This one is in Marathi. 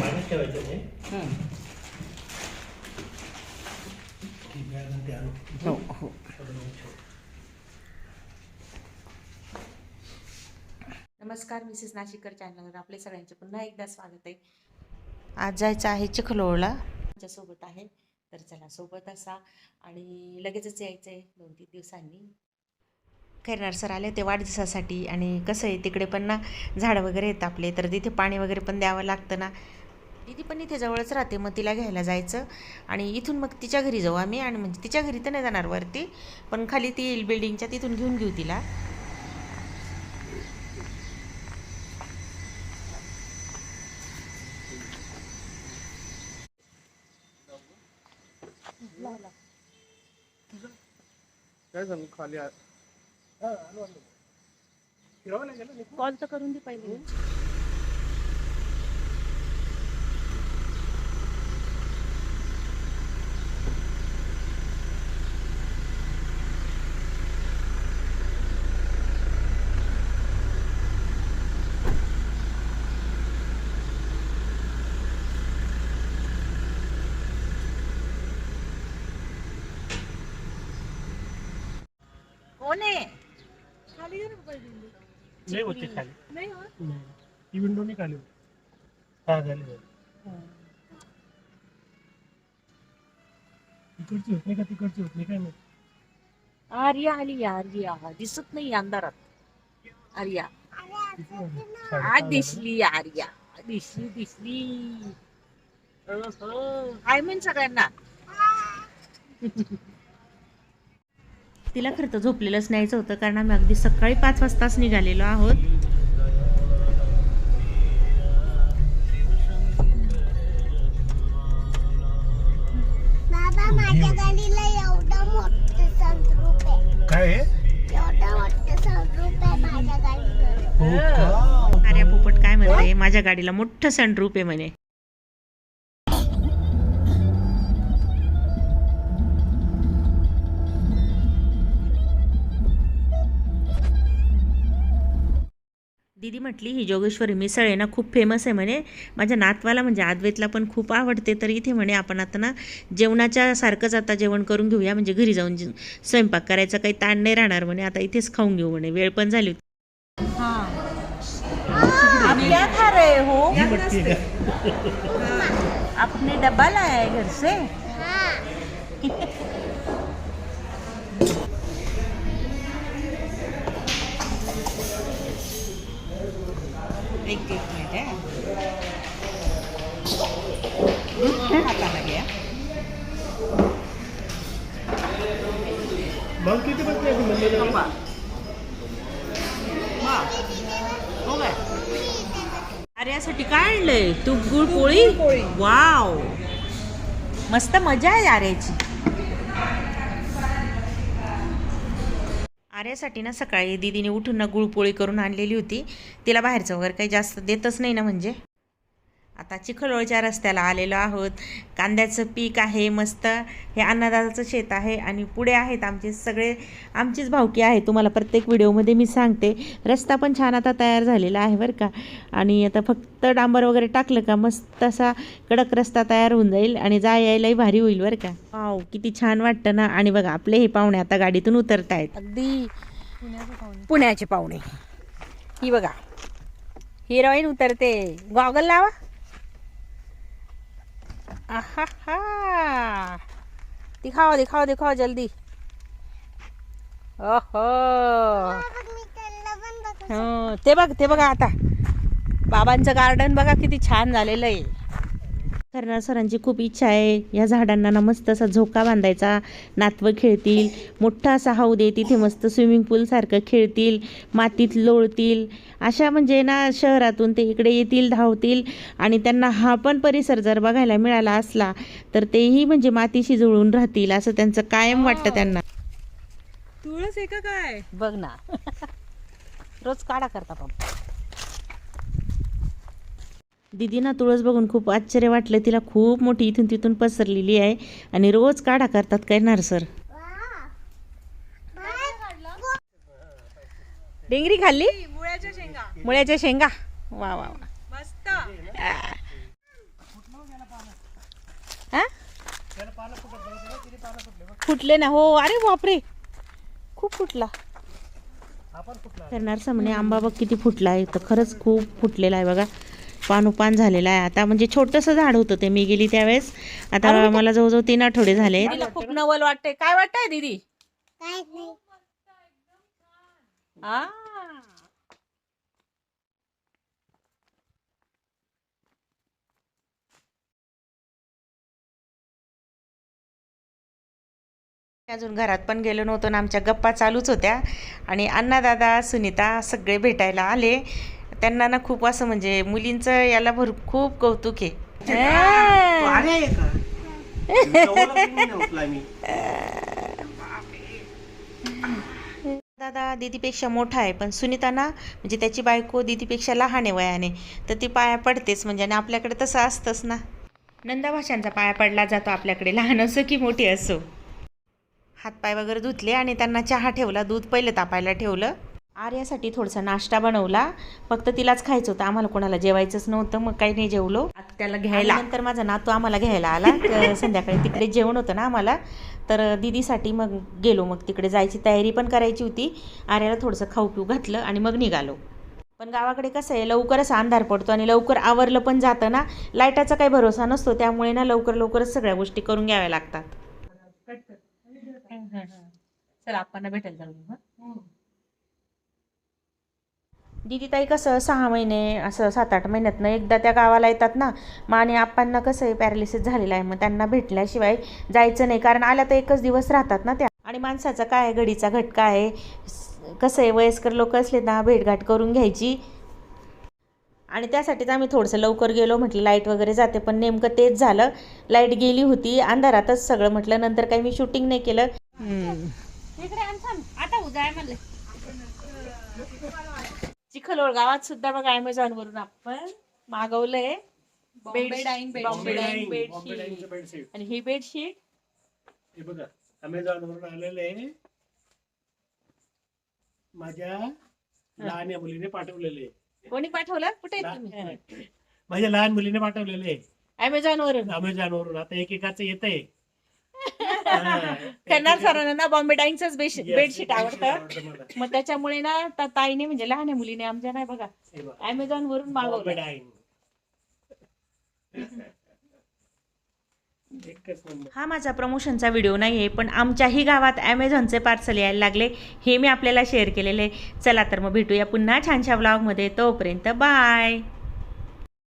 पाण्यात ठेवायचं ते हं. हो. नमस्कार मिसेस नाशिककर चॅनलवर आपले सगळ्यांचे पुन्हा एकदा स्वागत आहे. आज जायचं आहे चिखलोळला. माझ्यासोबत आहे. तर चला सोबत असा. आणि लगेचच यायचं आहे दोन तीन दिवसांनी. खैरनार सर आले ते वाढदिवसासाठी आणि कसं आहे तिकडे पण ना झाडं वगैरे आहेत आपले तर तिथे पाणी वगैरे पण द्यावं लागतं ना. दीदी पण इथे जवळच राहते मग तिला घ्यायला जायचं. आणि इथून मग तिच्या घरी जाऊ आम्ही आणि म्हणजे तिच्या घरी तर नाही जाणार वरती पण खाली ती येईल बिल्डिंगच्या तिथून घेऊन घेऊ तिला. काय खाली फिरवायला गेलं नाही कॉल तर करून दे पहिले कोण आहे नाही होते खाली. नाही ती विंडो नाही खाली होत. हा झाली झाली तिकडची होत नाही का? तिकडची होत नाही काय नाही आर्या आली आर्या. दिसत नाही अंधारात. आर्या. किती वाजले? आज दिसली आर्या. दिसली दिसली. अहं. हाय म्हण सगळ्यांना. तिला खरं तर झोपलेलंच न्यायचं होतं कारण आम्ही अगदी सकाळी पाच वाजताच निघालेलो आहोत. बाबा माझ्या गाडीला एवढं मोठं सनरूप आहे. काय आहे? एवढं मोठं सनरूप आहे माझ्या गाडीला हो पोपट काय म्हणते माझ्या गाडीला मोठं सनरूप आहे म्हणे. दीदी म्हटली ही जोगेश्वरी मिसळ आहे ना खूप फेमस आहे म्हणे. माझ्या नातवाला म्हणजे आद्वैतला पण खूप आवडते. तर इथे म्हणे आपण आता ना जेवणाच्या सारखंच आता जेवण करून घेऊया. म्हणजे घरी जाऊन जे- स्वयंपाक करायचा काही ताण नाही राहणार म्हणे. आता इथेच खाऊन घेऊ म्हणे. वेळ पण झाली होती. हो. ही? डब्बा लाया है घर से? एक एक मिनट है. हाताला घ्या मग किती बसले हो काय? अरे यासाठी काय आणलंय. तूप गुळ पोळी? वाव. मस्त मजा आहे आर्याची आर्यासाठी ना सकाळी दीदीने उठून ना गुळपोळी करून आणलेली होती. तिला बाहेरचं वगैरे काही जास्त देतच नाही ना म्हणजे. आता चिखलोळच्या रस्त्याला आलेलो आहोत. कांद्याचं पीक आहे मस्त. हे अन्नदाचं शेत आहे आणि पुढे आहेत आमचे सगळे आमचीच भावकी आहे तुम्हाला प्रत्येक व्हिडिओमध्ये मी सांगते. रस्ता पण छान आता तयार झालेला आहे बरं का. आणि आता फक्त डांबर वगैरे टाकलं का मस्त असा कडक रस्ता तयार होऊन जाईल आणि जा यायलाही भारी होईल बरं का. वाव किती छान वाटतं ना. आणि बघा आपले हे पाहुणे आता गाडीतून उतरत आहेत अगदी पुण्याचे पाहुणे. ही बघा. हिरोईन उतरते. गॉगल लावा. आहा दिखाओ दिखाओ दिखाओ जल्दी। ओहो। हो ते बघ ते बघा आता. बाबांचं गार्डन बघा किती छान झालेलं आहे. करणार सरांची खूप इच्छा आहे. या झाडांना ना मस्त असा झोका बांधायचा. नातवं खेळतील. मोठा असा हौद आहे तिथे मस्त स्विमिंग पूलसारखं खेळतील. मातीत लोळतील. अशा म्हणजे ना शहरातून ते इकडे येतील धावतील. आणि त्यांना हा पण परिसर जर बघायला मिळाला असला तर तेही म्हणजे मातीशी जुळून राहतील असं त्यांचं कायम वाटतं त्यांना. तुळस आहे का काय? बघ ना. रोज काढा करता पण. दीदीना तुळस बघून खूप आश्चर्य वाटलं. तिला खूप मोठी इथून तिथून पसरलेली आहे. आणि रोज काढा करतात काय नार सर? डेंगरी खाल्ली? मुळ्याच्या शेंगा. मुळ्याच्या शेंगा? वा वा वा. हा फुटले ना हो अरे बापरे. खूप फुटला. करणार म्हणे आंबा बघ किती फुटला आहे. तर खरंच खूप फुटलेला आहे बघा. पानोपान झालेला आहे. आता म्हणजे छोटंसं झाड होतं ते. मी गेली त्यावेळेस. आता मला जवळजवळ तीन आठवडे झाले तिला खूप नवल वाटतंय. काय वाटतंय दीदी? काय नाही. आ. अजून घरात पण गेलो नव्हतो ना आमच्या गप्पा चालूच होत्या. आणि अण्णादादा सुनीता सगळे भेटायला आले. त्यांना ना खूप असं म्हणजे मुलींचं याला भर खूप कौतुक आहे. दादा दीदीपेक्षा मोठा आहे पण सुनीता ना म्हणजे त्याची बायको दीदीपेक्षा लहान आहे वयाने. तर ती पाया पडतेच म्हणजे आणि आपल्याकडे तसं असतंच ना. नंदा भाषांचा पाया पडला जातो आपल्याकडे. लहान असो की मोठी असो. हातपाय वगैरे धुतले आणि त्यांना चहा ठेवला. दूध पहिले तापायला ठेवलं. आर्यासाठी थोडासा नाश्ता बनवला. फक्त तिलाच खायचं होतं. आम्हाला कोणाला जेवायचंच नव्हतं. मग काही नाही जेवलो. त्याला घ्यायला. नंतर माझा नातू आम्हाला घ्यायला आला. तर संध्याकाळी तिकडे जेवण होतं ना आम्हाला. तर दीदीसाठी मग गेलो. मग तिकडे जायची तयारी पण करायची होती. आर्याला थोडंसं खाऊ पिऊ घातलं आणि मग निघालो. पण गावाकडे कसं आहे लवकरच अंधार पडतो आणि लवकर आवरलं पण जातं ना. लाईटाचा काही भरोसा नसतो. त्यामुळे ना लवकर लवकरच सगळ्या गोष्टी करून घ्याव्या लागतात. चल आपण भेटायला जाऊ हं? दिदी ताई कसं सहा महिने असं सात आठ महिन्यातनं एकदा त्या गावाला येतात ना मग आणि आप्पांना कसं आहे पॅरालिसिस झालेलं आहे मग त्यांना भेटल्याशिवाय जायचं नाही. कारण आल्या तर एकच दिवस राहतात ना त्या. आणि माणसाचा काय आहे घडीचा घटका आहे कसं आहे वयस्कर लोक असले ना भेटघाट करून घ्यायची. आणि त्यासाठीच आम्ही थोडंसं लवकर गेलो म्हटलं लाइट वगैरे जाते पण नेमकं तेच झालं. लाइट गेली होती अंधारातच सगळं म्हटलं नंतर काही मी शूटिंग नाही केलं. आता उजाय म्हणले. चिखलोळ गावात सुद्धा बघा अमेझॉन वरून आपण मागवलंय. Bombay dyeing Bombay dyeing. Bombay bedsheet डाईंगचं bedsheet आणि ही बेडशीट हे बघा अमेझॉन वरून आलेले माझ्या लहान या मुलीने पाठवलेले कोणी पाठवलं? कुठे आहेत तुम्ही? माझ्या लहान मुलीने पाठवलेले अमेझॉन वरून अमेझॉन वरून आता एकेकाचं येतंय. करणार सरांना ना बॉम्बे डाईंगच बेडशीट आवडतं. मग त्याच्यामुळे ना त्या ताईने म्हणजे लहान मुलीने आमच्या नाही बघा. हे. अमेझॉन वरून मागवलं हा माझा प्रमोशनचा व्हिडिओ नाही आहे पण आमच्याही गावात ॲमेझॉनचे पार्सल यायला लागले. हे मी आपल्याला शेअर केलेले. चला तर मग भेटूया पुन्हा छानशा व्लॉगमध्ये तोपर्यंत बाय